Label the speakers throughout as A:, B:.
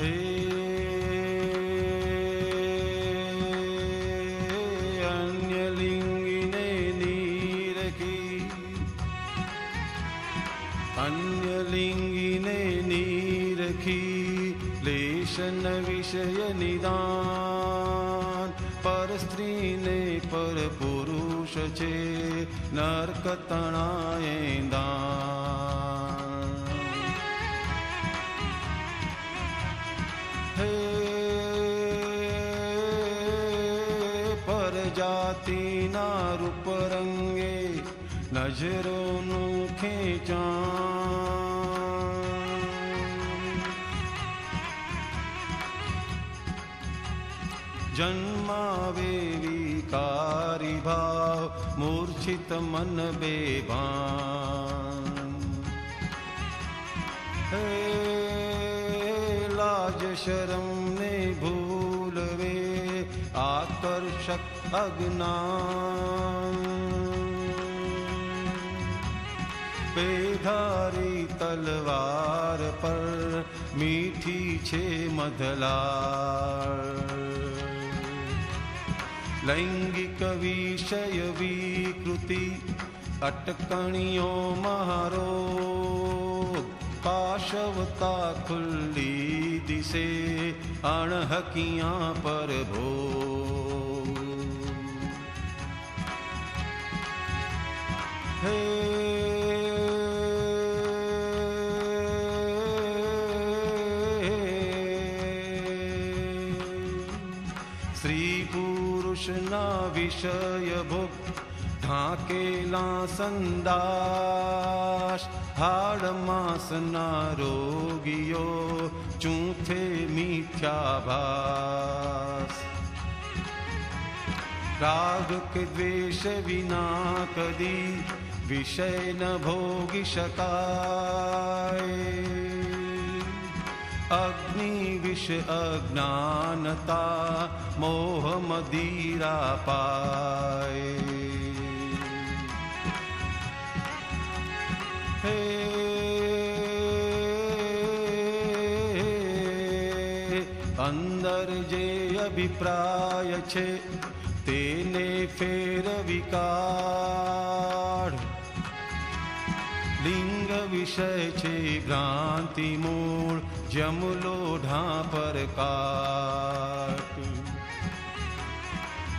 A: अन्यलिङ्गिने अन्यलिङ्गिने नीरखी लेशन विषय निदान पर स्त्रीने हे परजातिना रूपरङ्गे नजरो नु खेचा। जन्मा वेवि भाव मूर्छित मन बेवा शरम् भूलवे आकर्षक अग्ना बेधारी तलवार पर मीठी छे मधलार लैङ्गिक विषय विकृति अटकणियो महारो पाशवता खुल्ली दिसे अणहकिया पर भो। हे श्री पुरुष ना विषय भुक्त ढाकेला संदाश हाड मास नारोगियो चूथे मिथ्याभास राग के द्वेष विना कदी विषय न भोगी शकाय अग्नि विष अज्ञानता मोह मदीरा पाए। હે અંદર જે અભિપ્રાય છે તેને ફેરવી કાઢ લિંગ વિષય છે ભ્રાંતિ મૂળ જમલો ઢાંપર કાટ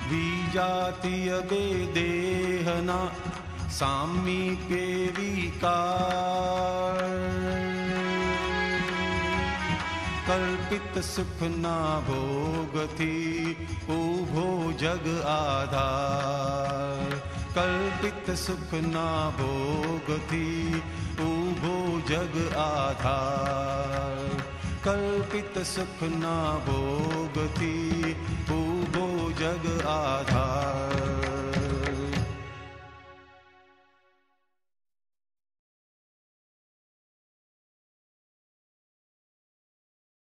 A: વિજાતીય બે દેહના साकार कल्पित सुख ना भोगति ऊभो जग आधार। कल्पित सुख ना भोगति ऊभो जग आधार। कल्पित सुख ना भोगि